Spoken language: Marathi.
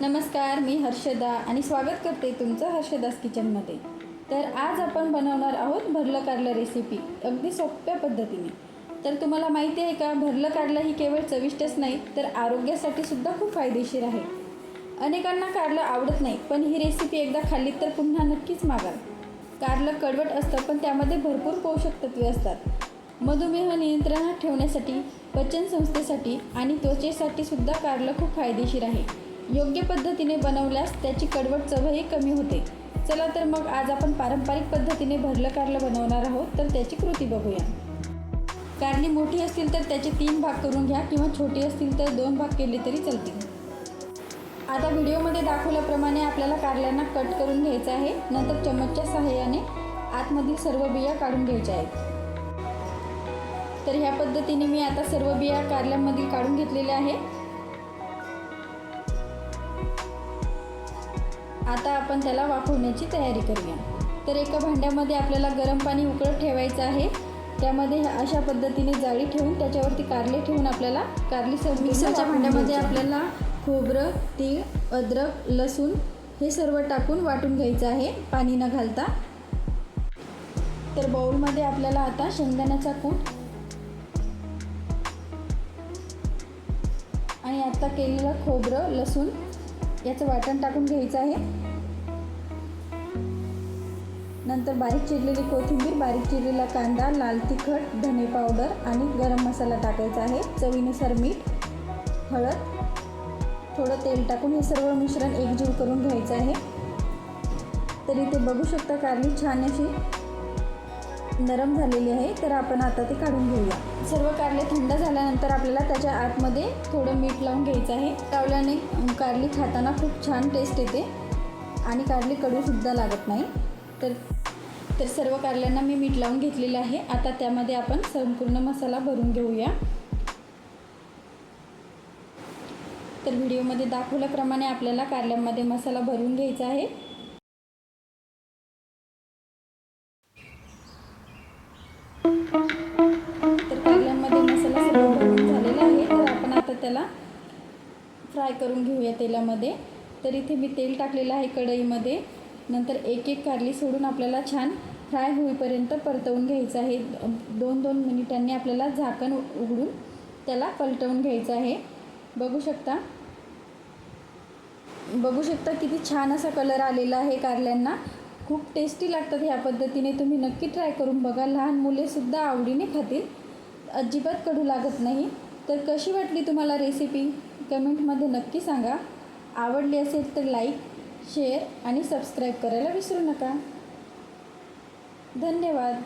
नमस्कार मी हर्षदा आणि स्वागत करते तुमचं हर्षदास किचनमध्ये. तर आज आपण बनवणार आहोत भरलं कारलं रेसिपी अगदी सोप्या पद्धतीने. तर तुम्हाला माहिती आहे का भरलं कारलं ही केवळ चविष्टच नाही तर आरोग्यासाठी सुद्धा खूप फायदेशीर आहे. अनेकांना कारलं आवडत नाही पण ही रेसिपी एकदा खाल्ली तर पुन्हा नक्कीच मागाल. कारलं कडवट असतं पण त्यामध्ये भरपूर पोषक तत्वे असतात. मधुमेह नियंत्रणात ठेवण्यासाठी पचन संस्थेसाठी आणि त्वचेसाठी सुद्धा कारलं खूप फायदेशीर आहे. योग्य पद्धतीने बनवल्यास त्याची कडवट चवही कमी होते. चला तर मग आज आपण पारंपरिक पद्धतीने भरलं कारलं बनवणार आहोत तर त्याची कृती बघूया. कारली मोठी असतील तर त्याचे तीन भाग करून घ्या किंवा छोटी असतील तर दोन भाग केले तरी चालतील. आता व्हिडिओमध्ये दाखवल्याप्रमाणे आपल्याला कारल्यांना कट करून घ्यायचं आहे. नंतर चम्मचच्या सहाय्याने आतमधील सर्व बिया काढून घ्यायच्या आहेत. तर ह्या पद्धतीने मी आता सर्व बिया कारल्यांमधील काढून घेतलेल्या आहे आता आपण त्याला वाफवण्याची तयारी करूया. तर एका भांड्यामध्ये आपल्याला गरम पाणी उकळत ठेवायचं आहे. त्यामध्ये अशा पद्धतीने जाळी ठेवून त्याच्यावरती कारले ठेवून आपल्याला कारली सर्व मिक्सरच्या भांड्यामध्ये आपल्याला खोबरं तीळ अद्रक लसूण हे सर्व टाकून वाटून घ्यायचं आहे पाणी न घालता. तर बाउलमध्ये आपल्याला आता शेंगदाण्याचा कूट आणि आता केलेलं खोबरं लसूण याचं वाटण टाकून घ्यायचं आहे. नंतर बारीक चिरलेली कोथिंबीर बारीक चिरलेला कांदा लाल तिखट धने पावडर आणि गरम मसाला टाकायचा आहे. चवीनुसार मीठ हळद थोडं तेल टाकून हे सर्व मिश्रण एकजीव करून घ्यायचं आहे. तर इथे बघू शकता कारली छान अशी नरम झालेली आहे तर आपण आता ते काढून घेऊया. सर्व कारले थंड झाल्यानंतर आपल्याला त्याच्या आतमध्ये थोडं मीठ लावून घ्यायचं आहे. लावल्याने कारली खाताना खूप छान टेस्ट येते आणि कारली कडूसुद्धा लागत नाही. तर तर सर्व कारल्यांना मी मीठ लावून घेतलेलं आहे. आता त्यामध्ये आपण संपूर्ण मसाला भरून घेऊया. तर व्हिडिओमध्ये दाखवल्याप्रमाणे आपल्याला कारल्यांमध्ये मसाला भरून घ्यायचा आहे. त्याला फ्राय करून घेऊया तेलामध्ये. तर इथे मी तेल टाकलेलं आहे कढईमध्ये. नंतर एक एक कारली सोडून आपल्याला छान फ्राय होईपर्यंत परतवून घ्यायचं आहे. दोन दोन मिनिटांनी आपल्याला झाकण उघडून त्याला पलटवून घ्यायचं आहे. बघू शकता. बघू शकता किती छान असा कलर आलेला आहे कारल्यांना. खूप टेस्टी लागतात ह्या पद्धतीने. तुम्ही नक्की ट्राय करून बघा. लहान मुलेसुद्धा आवडीने खातील. अजिबात कडू लागत नाही. तर कशी वाटली तुम्हाला रेसिपी कमेंटमध्ये नक्की सांगा. आवडली असेल तर लाईक शेअर आणि सबस्क्राईब करायला विसरू नका. धन्यवाद.